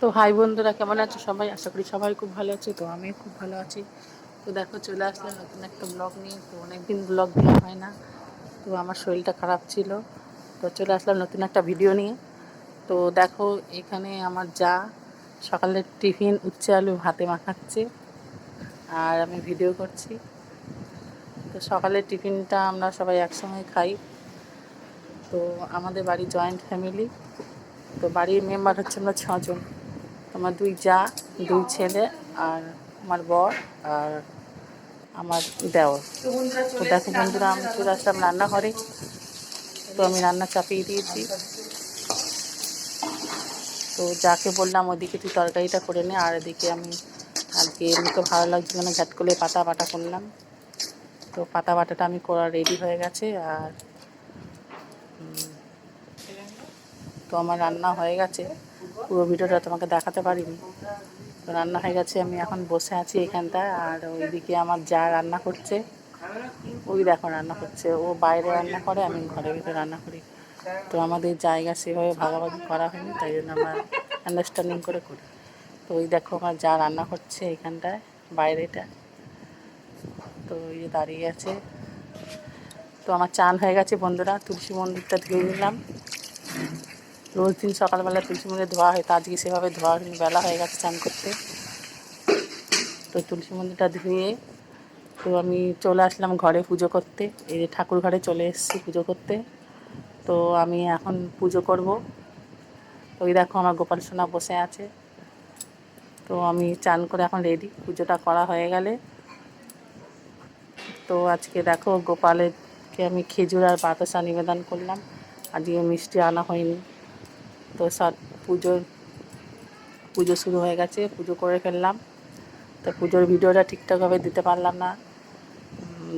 তো হাই বন্ধুরা, কেমন আছো সবাই? আশা করি সবাই খুব ভালো আছে, তো আমি খুব ভালো আছি। তো দেখো, চলে আসলাম নতুন একটা ব্লগ নিয়ে। তো অনেকদিন ব্লগ দেওয়া হয় না, তো আমার শরীরটা খারাপ ছিল। তো চলে আসলাম নতুন একটা ভিডিও নিয়ে। তো দেখো, এখানে আমার যা সকালের টিফিন, উচ্ছে আলু ভাতে মাখাচ্ছে, আর আমি ভিডিও করছি। তো সকালের টিফিনটা আমরা সবাই একসঙ্গে খাই। তো আমাদের বাড়ি জয়েন্ট ফ্যামিলি তো বাড়ির মেম্বার হচ্ছে আমরা ছজন। আমার দুই যা, দুই ছেলে আর আমার বর আর আমার দেওর। তো দেখো বন্ধুরা, আমি চলে আসলাম রান্নাঘরে। তো আমি রান্না চাপিয়ে দিয়েছি। তো যাকে বললাম, ওদিকে তুই তরকারিটা করে নে, আর এদিকে আমি আজকে এমনিতে ভালো লাগছিল না, ঝাট করে পাতা বাটা করলাম। তো পাতা বাটাটা আমি করা রেডি হয়ে গেছে, আর তো আমার রান্না হয়ে গেছে। পুরো ভিডিওটা তোমাকে দেখাতে পারিনি। তো রান্না হয়ে গেছে, আমি এখন বসে আছি এখানটায়, আর ওইদিকে আমার যা রান্না করছে, ওই দেখো রান্না করছে। ও বাইরে রান্না করে, আমি ঘরের ভিতরে রান্না করি। তো আমাদের জায়গা সেভাবে ভাগাভাগি করা হয়নি, তাই জন্য আমরা আন্ডারস্ট্যান্ডিং করে করি। তো ওই দেখো আমার যা রান্না করছে এখানটায়, বাইরেটা। তো ওই যে দাঁড়িয়ে আছে। তো আমার চান হয়ে গেছে বন্ধুরা, তুলসী মন্দিরটা ধুয়ে নিলাম রোজ দিন সকালবেলা তুলসী মন্দির ধোয়া হয় তা আজকে সেভাবে ধোয়া হয়নি, বেলা হয়ে গেছে চান করতে। তো তুলসী মন্দিরটা ধুয়ে তো আমি চলে আসলাম ঘরে পুজো করতে। এই যে ঠাকুর ঘরে চলে এসেছি পুজো করতে। তো আমি এখন পুজো করব। ওই দেখো আমার গোপাল সোনা বসে আছে। তো আমি চান করে এখন রেডি পুজোটা করা হয়ে গেলে। তো আজকে দেখো গোপালেরকে আমি খেজুর আর বাতাসা নিবেদন করলাম। আজকে মিষ্টি আনা হয়নি। তো সব পুজোর পুজো শুরু হয়ে গেছে, পুজো করে ফেললাম। তো পুজোর ভিডিওটা ঠিকঠাকভাবে দিতে পারলাম না।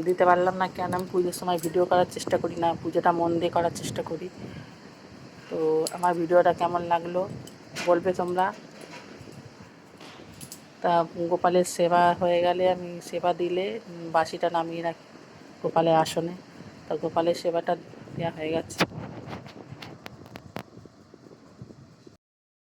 দিতে পারলাম না কেন? আমি পুজোর সময় ভিডিও করার চেষ্টা করি না, পুজোটা মন দিয়ে করার চেষ্টা করি। তো আমার ভিডিওটা কেমন লাগল বলবে তোমরা? তা গোপালের সেবা হয়ে গেলে আমি সেবা দিলে বাসিটা নামিয়ে রাখি গোপালের আসনে। তা গোপালের সেবাটা দেওয়া হয়ে গেছে।